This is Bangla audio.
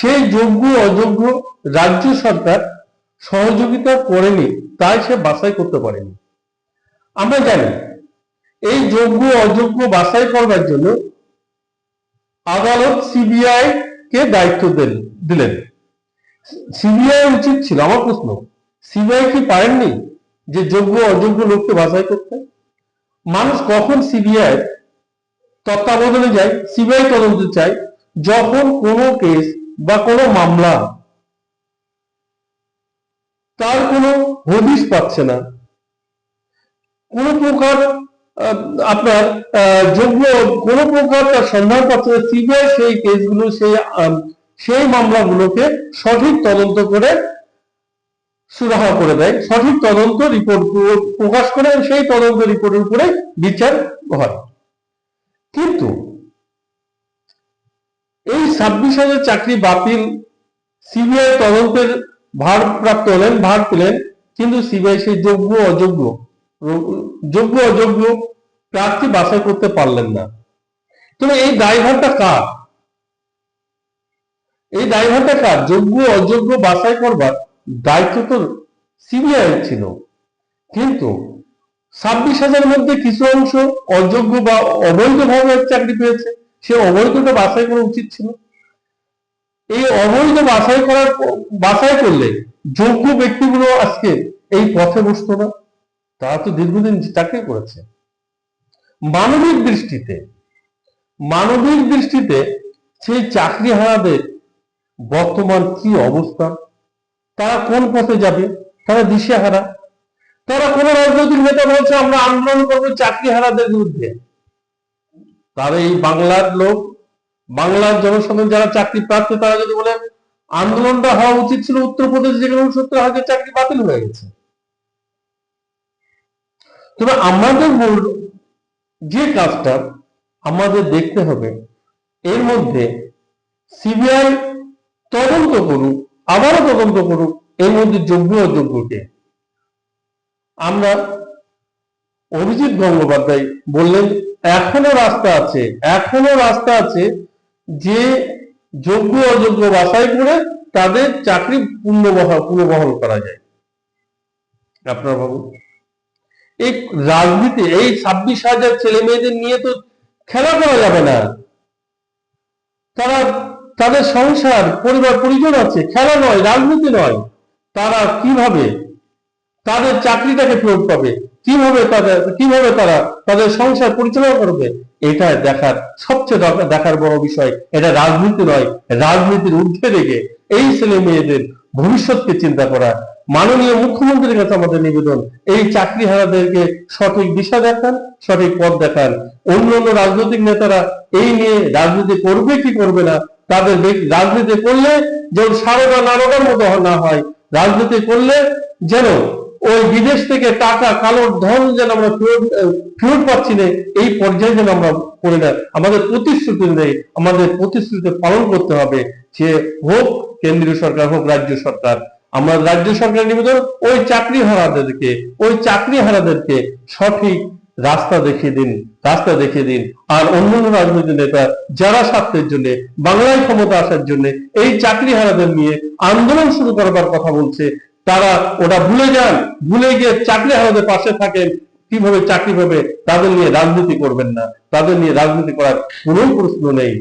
সেই যোগ্য অযোগ্য রাজ্য সরকার সহযোগিতা করেনি, তাই সে বাছাই করতে পারেনি। আমরা জানি, এই যোগ্য অযোগ্য বাছাই করবার জন্য আদালত সিবিআই কে দায়িত্ব দিল- দিলেন। সিবিআই উচিত ছিল, আমার প্রশ্ন, সিবিআই কি পারেননি যে যোগ্য অযোগ্য লোককে বাছাই করতে? মানুষ কখন সিবিআই তত্ত্বাবধানে যায়, সিবিআই তদন্ত চায় যখন কোনো কেস বা কোনো মামলা, তার কোনো হদিশ পাচ্ছে না। কোন প্রকার আপনার যোগ্য, কোন প্রকার তার সন্ধান পাচ্ছে না। সিবিআই সেই কেসগুলো, সেই সেই মামলাগুলোকে সঠিক তদন্ত করে সুরাহা করে দেয়, সঠিক তদন্ত রিপোর্ট প্রকাশ করে সেই তদন্ত রিপোর্টের উপরে বিচার হয়। কিন্তু এই ছাব্বিশ হাজার চাকরি বাতিল, সিবিআই তদন্তের ভারপ্রাপ্ত হলেন, ভার পেলেন, কিন্তু সিবিআই সেই যোগ্য, অযোগ্য যোগ্য, অযোগ্য প্রার্থী বাছাই করতে পারলেন না। তবে এই দায়ভারটা কার? এই দায়ভারটা কার? যোগ্য, অযোগ্য বাছাই করবার দায়িত্ব তো সিবিআই ছিল। কিন্তু ছাব্বিশ হাজার মধ্যে কিছু অংশ অযোগ্য বা অবৈধভাবে চাকরি পেয়েছে। সে অবৈধটা বাছাই করা উচিত ছিল। এই অবৈধ বাছাই করার বাছাই করলে যোগ্য ব্যক্তিগুলো আজকে এই পথে বসতো না। তারা তো দীর্ঘদিন চাকরি করেছে। মানবিক দৃষ্টিতে মানবিক দৃষ্টিতে সেই চাকরি হারাদের বর্তমান কি অবস্থা? তারা কোন পথে যাবে? তারা দিশেহারা। তারা কোন রাজনৈতিক নেতা বলছে, আমরা আন্দোলন করব চাকরি হারাদের বিরুদ্ধে। তারা এই বাংলার লোক, বাংলার জনসাধারণ যারা চাকরি প্রার্থী, তারা যদি বলে, আন্দোলনটা হওয়া উচিত ছিল উত্তরপ্রদেশ যেখানে সত্তর হাজার চাকরি বাতিল হয়ে গেছে। তবে আমাদের মূল, যে কাজটা আমাদের দেখতে হবে, এর মধ্যে সিবিআই তদন্ত করুক, আবারও তদন্ত করুক, এর মধ্যে যোগ্য অযোগ্যকে। আমরা অভিজিৎ গঙ্গোপাধ্যায় বললেন, এখনও রাস্তা আছে, এখনও রাস্তা আছে যে যোগ্য অযোগ্য বাছাই করে তাদের চাকরি পুনর্বহাল পুনর্বহাল করা যায়। আপনারা ভাবুন এই রাজনীতি, এই ছাব্বিশ হাজার ছেলে মেয়েদের নিয়ে তো খেলা করা যাবে না। তারা, তাদের সংসার, পরিবার, পরিজন আছে, খেলা নয়, রাজনীতি নয়। তারা কীভাবে তাদের চাকরিটাকে ফেরত পাবে? কীভাবে তাদের, কীভাবে তারা তাদের সংসার পরিচালনা করবে? এটা দেখার, সবচেয়ে দরকার- দেখার বড় বিষয়, এটা রাজনীতি নয়, রাজনীতির ঊর্ধ্বে রেখে এই ছেলে মেয়েদের ভবিষ্যৎকে চিন্তা করা। মাননীয় মুখ্যমন্ত্রীর কাছে আমাদের নিবেদন, এই চাকরি হারাদেরকে সঠিক দিশা দেখান, সঠিক পথ দেখান। অন্য অন্য রাজনৈতিক নেতারা এই নিয়ে রাজনীতি করবে কি করবে না, তাদের রাজনীতি করলে যেন সারদা নারদার মতো না হয়, রাজনীতি করলে যেন ওই বিদেশ থেকে টাকা, কালো ধন যেন আমরা ফেরত পাচ্ছি না, এই পর্যায়ে যেন আমরা করে না। আমাদের প্রতিশ্রুতি নেই, আমাদের প্রতিশ্রুতি পালন করতে হবে যে হোক কেন্দ্রীয় সরকার, হোক রাজ্য সরকার। আমরা রাজ্য সরকার নিবেদন, ওই চাকরি হারাদেরকে ওই চাকরি হারাদেরকে সঠিক রাস্তা দেখিয়ে দিন, রাস্তা দেখিয়ে দিন। আর অন্যান্য রাজনৈতিক নেতা যারা স্বার্থের জন্য, বাংলায় ক্ষমতা আসার জন্য, এই চাকরি হারাদের নিয়ে আন্দোলন শুরু করবার কথা বলছে তারা ওটা ভুলে যান, ভুলে গিয়ে চাকরি হারাদের পাশে থাকেন, কীভাবে চাকরি পাবে, তাদের নিয়ে রাজনীতি করবেন না। তাদের নিয়ে রাজনীতি করার কোনো প্রশ্ন নেই।